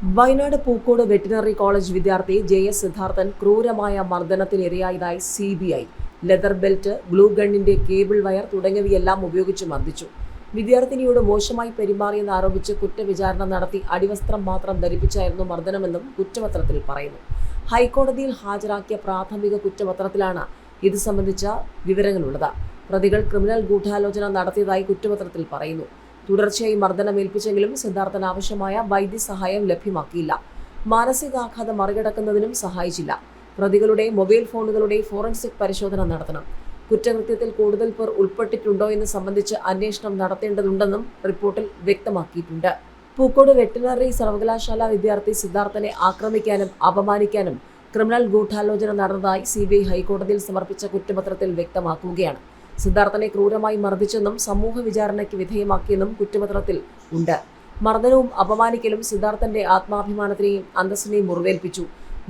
Wayanad Pookode veterinary college വിദ്യാർത്ഥി J S Siddharthan ക്രൂരമായ മർദ്ദനത്തിനിരയായതായി C B I leather belt glue ഗണ്ണിന്റെ cable wire തുടങ്ങിയവയെല്ലാം ഉപയോഗിച്ച് മർദ്ദിച്ചു. വിദ്യാർത്ഥിനിയോട് മോശമായി പെരുമാറിയെന്ന് ആരോപിച്ച് കുറ്റവിചാരണ നടത്തി അടിവസ്ത്രം മാത്രം ധരിപ്പിച്ചായിരുന്നു മർദ്ദനമെന്നും കുറ്റപത്രത്തിൽ പറയുന്നു. ഹൈക്കോടതിയിൽ ഹാജരാക്കിയ പ്രാഥമിക കുറ്റപത്രത്തിലാണ് ഇത് സംബന്ധിച്ച വിവരങ്ങളുള്ളത്. പ്രതികൾ ക്രിമിനൽ ഗൂഢാലോചന നടത്തിയതായി കുറ്റപത്രത്തിൽ പറയുന്നു. തുടർച്ചയായി മർദ്ദനമേൽപ്പിച്ചെങ്കിലും സിദ്ധാർത്ഥന് ആവശ്യമായ വൈദ്യസഹായം ലഭ്യമാക്കിയില്ല. മാനസികാഘാതം മറികടക്കുന്നതിനും സഹായിച്ചില്ല. പ്രതികളുടെ മൊബൈൽ ഫോണുകളുടെ ഫോറൻസിക് പരിശോധന നടത്തണം. കുറ്റകൃത്യത്തിൽ കൂടുതൽ പേർ ഉൾപ്പെട്ടിട്ടുണ്ടോ എന്ന് സംബന്ധിച്ച് അന്വേഷണം നടത്തേണ്ടതുണ്ടെന്നും റിപ്പോർട്ടിൽ വ്യക്തമാക്കിയിട്ടുണ്ട്. പൂക്കോട് വെറ്റിനറി സർവകലാശാല വിദ്യാർത്ഥി സിദ്ധാർത്ഥനെ ആക്രമിക്കാനും അപമാനിക്കാനും ക്രിമിനൽ ഗൂഢാലോചന നടന്നതായി സി ഹൈക്കോടതിയിൽ സമർപ്പിച്ച കുറ്റപത്രത്തിൽ വ്യക്തമാക്കുകയാണ്. സിദ്ധാർത്ഥനെ ക്രൂരമായി മർദ്ദിച്ചെന്നും സമൂഹ വിചാരണയ്ക്ക് വിധേയമാക്കിയെന്നും കുറ്റപത്രത്തിൽ ഉണ്ട്. മർദ്ദനവും അപമാനിക്കലും സിദ്ധാർത്ഥന്റെ ആത്മാഭിമാനത്തിനെയും അന്തസ്സിനെയും മുറിവേൽപ്പിച്ചു.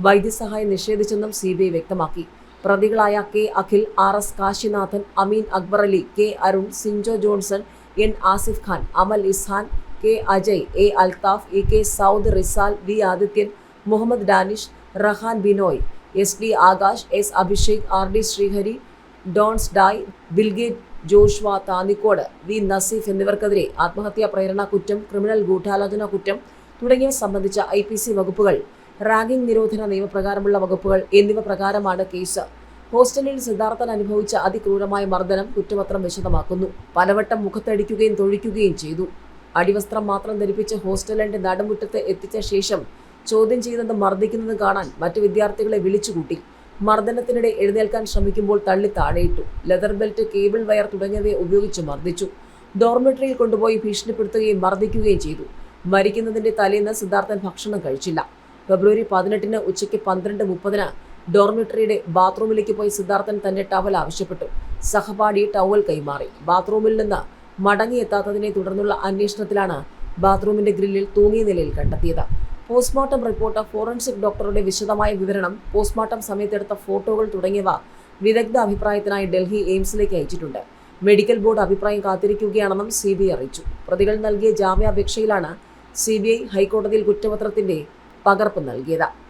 വൈദ്യസഹായം നിഷേധിച്ചെന്നും സി ബി ഐ വ്യക്തമാക്കി. പ്രതികളായ K Akhil R S Kasinathan Ameen Akbar Ali K Arun Sinjo Johnson N Asif Khan Amal Ishan K Ajay A Althaf A K Saud Rizal V Adithyan Muhammad Danish Rehan Binoy S D Akash S Abhishek R D Sreehari Dons Dai Bilgate Joshua Thannikode V Naseef എന്നിവർക്കെതിരെ ആത്മഹത്യാ പ്രേരണ കുറ്റം criminal ഗൂഢാലോചന കുറ്റം തുടങ്ങിയവ സംബന്ധിച്ച I P C വകുപ്പുകൾ ragging നിരോധന നിയമപ്രകാരമുള്ള വകുപ്പുകൾ എന്നിവ പ്രകാരമാണ് കേസ്. ഹോസ്റ്റലിൽ സിദ്ധാർത്ഥൻ അനുഭവിച്ച അതിക്രൂരമായ മർദ്ദനം കുറ്റപത്രം വിശദമാക്കുന്നു. പലവട്ടം മുഖത്തടിക്കുകയും തൊഴിക്കുകയും ചെയ്തു. അടിവസ്ത്രം മാത്രം ധരിപ്പിച്ച് ഹോസ്റ്റലിന്റെ നടുമുറ്റത്ത് എത്തിച്ച ശേഷം ചോദ്യം ചെയ്യുന്നത് മർദ്ദിക്കുന്നത് കാണാൻ മറ്റു വിദ്യാർത്ഥികളെ വിളിച്ചുകൂട്ടി. മർദ്ദനത്തിനിടെ എഴുന്നേൽക്കാൻ ശ്രമിക്കുമ്പോൾ തള്ളി താഴെയിട്ടു. ലെതർ ബെൽറ്റ് കേബിൾ വയർ തുടങ്ങിയവയെ ഉപയോഗിച്ച് മർദ്ദിച്ചു. ഡോർമെട്രിയിൽ കൊണ്ടുപോയി ഭീഷണിപ്പെടുത്തുകയും മർദ്ദിക്കുകയും ചെയ്തു. മരിക്കുന്നതിന്റെ തലേന്ന് സിദ്ധാർത്ഥൻ ഭക്ഷണം കഴിച്ചില്ല. ഫെബ്രുവരി പതിനെട്ടിന് ഉച്ചയ്ക്ക് പന്ത്രണ്ട് മുപ്പതിന് ഡോർമെട്രിയുടെ ബാത്റൂമിലേക്ക് പോയി സിദ്ധാർത്ഥൻ തന്റെ ടവൽ ആവശ്യപ്പെട്ടു. സഹപാഠി ടവൽ കൈമാറി. ബാത്റൂമിൽ നിന്ന് മടങ്ങിയെത്താത്തതിനെ തുടർന്നുള്ള അന്വേഷണത്തിലാണ് ബാത്റൂമിന്റെ ഗ്രില്ലിൽ തൂങ്ങിയ നിലയിൽ കണ്ടെത്തിയത്. പോസ്റ്റ്മോർട്ടം റിപ്പോർട്ട് ഫോറൻസിക് ഡോക്ടറുടെ വിശദമായ വിവരണം പോസ്റ്റ്മോർട്ടം സമയത്തെടുത്ത ഫോട്ടോകൾ തുടങ്ങിയവ വിദഗ്ധ അഭിപ്രായത്തിനായി ഡൽഹി എയിംസിലേക്ക് അയച്ചിട്ടുണ്ട്. മെഡിക്കൽ ബോർഡ് അഭിപ്രായം കാത്തിരിക്കുകയാണെന്നും സി ബി ഐ അറിയിച്ചു. പ്രതികൾ നൽകിയ ജാമ്യാപേക്ഷയിലാണ് സി ബി ഐ ഹൈക്കോടതിയിൽ കുറ്റപത്രത്തിന്റെ പകർപ്പ് നൽകിയത്.